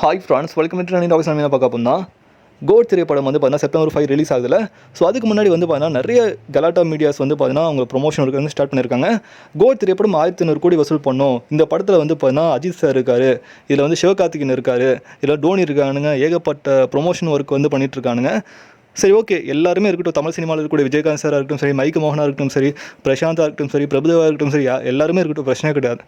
Hi friends welcome to நான் talks என்ன பார்க்க போனால் கோட் திரைப்படம் வந்து பார்த்தீங்கன்னா செப்டம்பர் ஃபைவ் ரிலீஸ் ஆகுதுல. ஸோ அதுக்கு முன்னாடி வந்து பார்த்தீங்கன்னா நிறைய கலாட்டா மீடியாஸ் வந்து பார்த்தீங்கன்னா அவங்க ப்ரொமோஷன் ஒர்க் வந்து ஸ்டார்ட் பண்ணியிருக்காங்க. கோட் திரைப்படம் ஆயிரத்தி ஐநூறு கோடி வசூல் பண்ணோம். இந்த படத்தில் வந்து பார்த்தீங்கன்னா அஜித் சார் இருக்கார். இதில் வந்து சிவகார்த்திகன் இருக்கார். இதில் டோனி இருக்கானுங்க. ஏகப்பட்ட ப்ரொமோஷன் ஒர்க் வந்து பண்ணிட்டு இருக்கானுங்க. சரி ஓகே எல்லாருமே இருக்கட்டும் தமிழ் சினிமாவில் இருக்கக்கூடிய விஜயகாந்த் சாராக இருக்கட்டும் சரி மைக்கு மோகனாக இருக்கட்டும் சரி பிரசாந்தாக இருக்கட்டும் சரி பிரபுதேவாக இருக்கட்டும் சரி எல்லாருமே இருக்கட்டும் பிரச்சனை கிடையாது.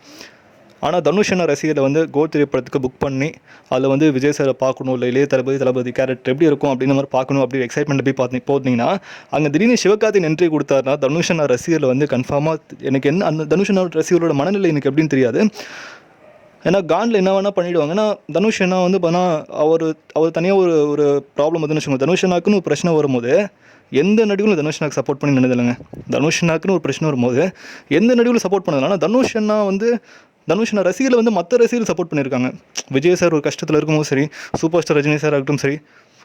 ஆனால் தனுஷ் என்ன ரசிகரை வந்து கோ திரைப்படத்துக்கு புக் பண்ணி அதில் வந்து விஜய் சாரை பார்க்கணும் இல்லை இளைய தளபதி தளபதி கேரக்டர் எப்படி இருக்கும் அப்படின்ற மாதிரி பார்க்கணும் அப்படி எக்ஸைட்மெண்ட் போய் பார்த்து போனீங்கன்னா அங்கே திடீர்னு சிவகார்த்தின் என்ட்ரி கொடுத்தாருன்னா தனுஷ் அண்ணா ரசிகரில் வந்து கன்ஃபார்மாக எனக்கு என்ன அந்த தனுஷ் அண்ணா மனநிலை எனக்கு எப்படின்னு தெரியாது. ஏன்னா காண்டில் என்ன வேணால் பண்ணிவிடுவாங்க ஏன்னா தனுஷ் என்ன வந்து பார்த்தா அவர் அவர் தனியாக ஒரு ஒரு ப்ராப்ளம் வந்து வச்சுக்கோங்க. தனுஷ் அண்ணாக்குன்னு ஒரு பிரச்சனை வரும்போது எந்த நடிகரும் தனுஷ் அண்ணாக்கு சப்போர்ட் பண்ணி நினைதில்லைங்க தனுஷ் அண்ணாக்குன்னு ஒரு பிரச்சனை வரும்போது எந்த நடிகரும் சப்போர்ட் பண்ணதில்லை. ஆனால் தனுஷ் அண்ணா வந்து தனுஷ் அண்ணா ரசிகர்கள் வந்து மற்ற ரசிகர்கள் சப்போர்ட் பண்ணியிருக்காங்க. விஜய் சார் ஒரு கஷ்டத்தில் இருக்கும்போது சரி சூப்பர் ஸ்டார் ரஜினி சார் ஆகட்டும் சரி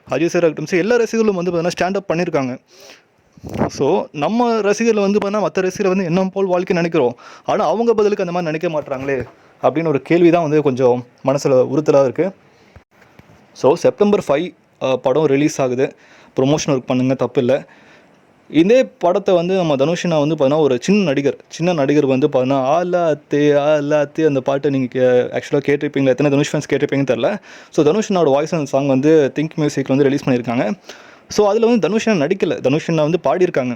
அஜய் சார் ஆகட்டும் சரி எல்லா ரசிகர்களும் வந்து பார்த்தீங்கன்னா ஸ்டாண்ட் அப் பண்ணியிருக்காங்க. ஸோ நம்ம ரசிகர்கள் வந்து பார்த்தீங்கன்னா மற்ற ரசிகர்கள் வந்து என்ன போல் வாழ்க்கை நினைக்கிறோம்? ஆனால் அவங்க பதிலுக்கு அந்த மாதிரி நினைக்க மாட்றாங்களே. அப்படின்னு ஒரு கேள்வி தான் வந்து கொஞ்சம் மனசில் உறுத்தலாக இருக்குது ஸோ செப்டம்பர் ஃபைவ் படம் ரிலீஸ் ஆகுது. ப்ரொமோஷன் ஒர்க் பண்ணுங்க தப்பு இல்லை. இதே படத்தை வந்து நம்ம தனுஷினா வந்து பார்த்தீங்கன்னா ஒரு சின்ன நடிகர். சின்ன நடிகர் வந்து பார்த்தீங்கன்னா ஆலாத்தே ஆலாத்தே அந்த பாட்டை நீங்கள் ஆக்சுவலாக கேட்டிருப்பீங்களா? எத்தனை தனுஷ் ஃபேன்ஸ் கேட்டிருப்பீங்கன்னு தெரில ஸோ தனுஷனோட வாய்ஸ் அந்த சாங் வந்து திங்க் மியூசிக்கில் வந்து ரிலீஸ் பண்ணியிருக்காங்க. ஸோ அதில் வந்து தனுஷனா நடிக்கலை? தனுஷனா வந்து பாடியிருக்காங்க?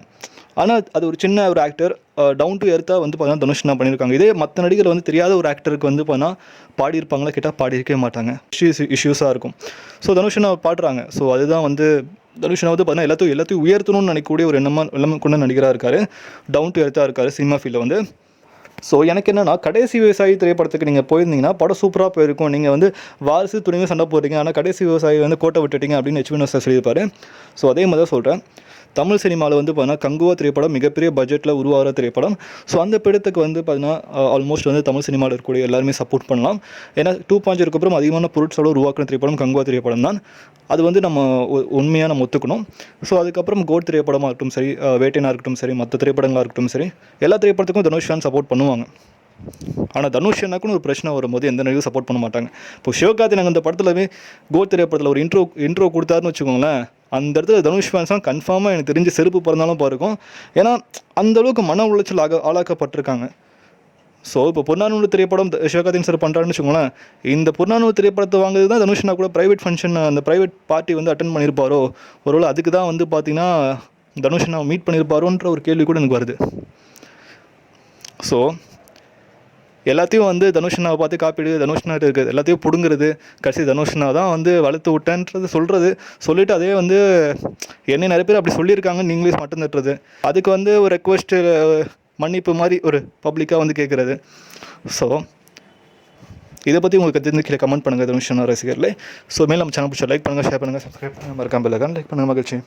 ஆனால் அது ஒரு சின்ன ஒரு ஆக்டர் டவுன் டு எர்த்தாக வந்து பார்த்தீங்கன்னா தனுஷனா பண்ணியிருக்காங்க இதே மற்ற நடிகர் வந்து தெரியாத ஒரு ஆக்டருக்கு வந்து பார்த்தீங்கன்னா பாடியிருப்பாங்களா கேட்டால் பாடியிருக்கவே மாட்டாங்க. இஷ்யூஸ் இஷ்யூஸாக இருக்கும். ஸோ தனுஷனா பாடுறாங்க. ஸோ அதுதான் வந்து தனுஷனா வந்து பார்த்தீங்கன்னா எல்லாத்தையும் எல்லாத்தையும் உயர்த்தணும்னு நினைக்கக்கூடிய ஒரு எண்ணமாக எல்லாம் கொண்ட நடிகராக இருக்கார். டவுன் டு எர்த்தாக இருக்கார் சினிமா ஃபீல்டில் வந்து. ஸோ எனக்கு என்னென்னா கடைசி விவசாயி திரைப்படத்துக்கு நீங்கள் போயிருந்தீங்கன்னா படம் சூப்பராக போயிருக்கும். நீங்கள் வந்து வாரிசு துணிவு சண்டை போடுறீங்க. ஆனால் கடைசி விவசாயி வந்து கோட்டை விட்டுட்டீங்க அப்படின்னு ஹெச்வின் சார் சொல்லியிருப்பாரு. ஸோ அதே மாதிரி தான் சொல்கிறேன் தமிழ் சினிமாவில் வந்து பார்த்தீங்கன்னா கங்குவா திரைப்படம் மிகப்பெரிய பட்ஜெட்டில் உருவாகிற திரைப்படம். ஸோ அந்த படத்துக்கு வந்து பார்த்தீங்கன்னா ஆல்மோஸ்ட் வந்து தமிழ் சினிமாவில் இருக்கக்கூடிய எல்லாருமே சப்போர்ட் பண்ணலாம். ஏன்னா டூ பாயிண்ட் அப்புறம் அதிகமான பொருட்களோட உருவாக்குன திரைப்படம் கங்குவா திரைப்படம் தான். அது வந்து நம்ம உண்மையாக நம்ம ஒத்துக்கணும். ஸோ அதுக்கப்புறம் கோட் திரைப்படமாக இருக்கட்டும் சரி வேட்டையனாக வேட்டையனா இருக்கட்டும் சரி மற்ற திரைப்படங்களாக இருக்கட்டும் சரி எல்லா திரைப்படத்துக்கும் தனுஷ் ஃபேன் சப்போர்ட் பண்ணுவாங்க. ஆனால் தனுஷ் எனக்குன்னு ஒரு பிரச்சனை வரும்போது எந்த நிலையும் சப்போர்ட் பண்ண மாட்டாங்க. இப்போ சிவகார்த்திகேயன் அந்த படத்துலவே கோ திரைப்படத்தில் ஒரு இன்ட்ரோ இன்ட்ரோ கொடுத்தாருன்னு வச்சுக்கோங்களேன். அந்த இடத்துல தனுஷ் ஃபேன்ஸ்லாம் கன்ஃபார்மாக எனக்கு தெரிஞ்சு செருப்பு பிறந்தாலும் பாருக்கும் ஏன்னா அந்தளவுக்கு மன உளைச்சல் ஆக ஆளாக்கப்பட்டிருக்காங்க. ஸோ இப்போ புறநானூறு திரைப்படம் த- சார் பண்ணுறாருன்னு வச்சுக்கோங்களேன். இந்த புறநானூறு திரைப்படத்தை வாங்குறது தான் தனுஷ்னா கூட ப்ரைவேட் ஃபங்க்ஷன் அந்த ப்ரைவேட் பார்ட்டி வந்து அட்டன் பண்ணியிருப்பாரோ ஒருவேளை அதுக்கு தான் வந்து பார்த்தீங்கன்னா தனுஷ்னா மீட் பண்ணியிருப்பாரோன்ற ஒரு கேள்வி கூட எனக்கு வருது. ஸோ எல்லாத்தையும் வந்து தனுஷ்னாவை பார்த்து காப்பீடு தனுஷ்னா இருக்குது எல்லாத்தையும் பிடுங்குறது கடைசி தனுஷ்னா தான் வந்து வளர்த்து விட்டேன்றது சொல்கிறது சொல்லிவிட்டு அதே வந்து என்னை நிறைய பேர் அப்படி சொல்லியிருக்காங்க நீங்களே மட்டும் தட்டுறது. அதுக்கு வந்து ஒரு ரெக்வஸ்ட்டு மன்னிப்பு மாதிரி ஒரு பப்ளிக்காக வந்து கேட்குறது. ஸோ இதை பற்றி உங்களுக்கு தெரிஞ்சு கீழே கமெண்ட் பண்ணுங்கள் தனுஷ்னா ரசிகர்களே. ஸோ மேலும் நம்ம சேனல் பிடிச்சா லைக் பண்ணுங்கள் ஷேர் பண்ணுங்கள் சப்ஸ்கிரைப் பண்ணுங்கள் மறக்காமல் லைக் பண்ணுங்கள் மகிழ்ச்சி.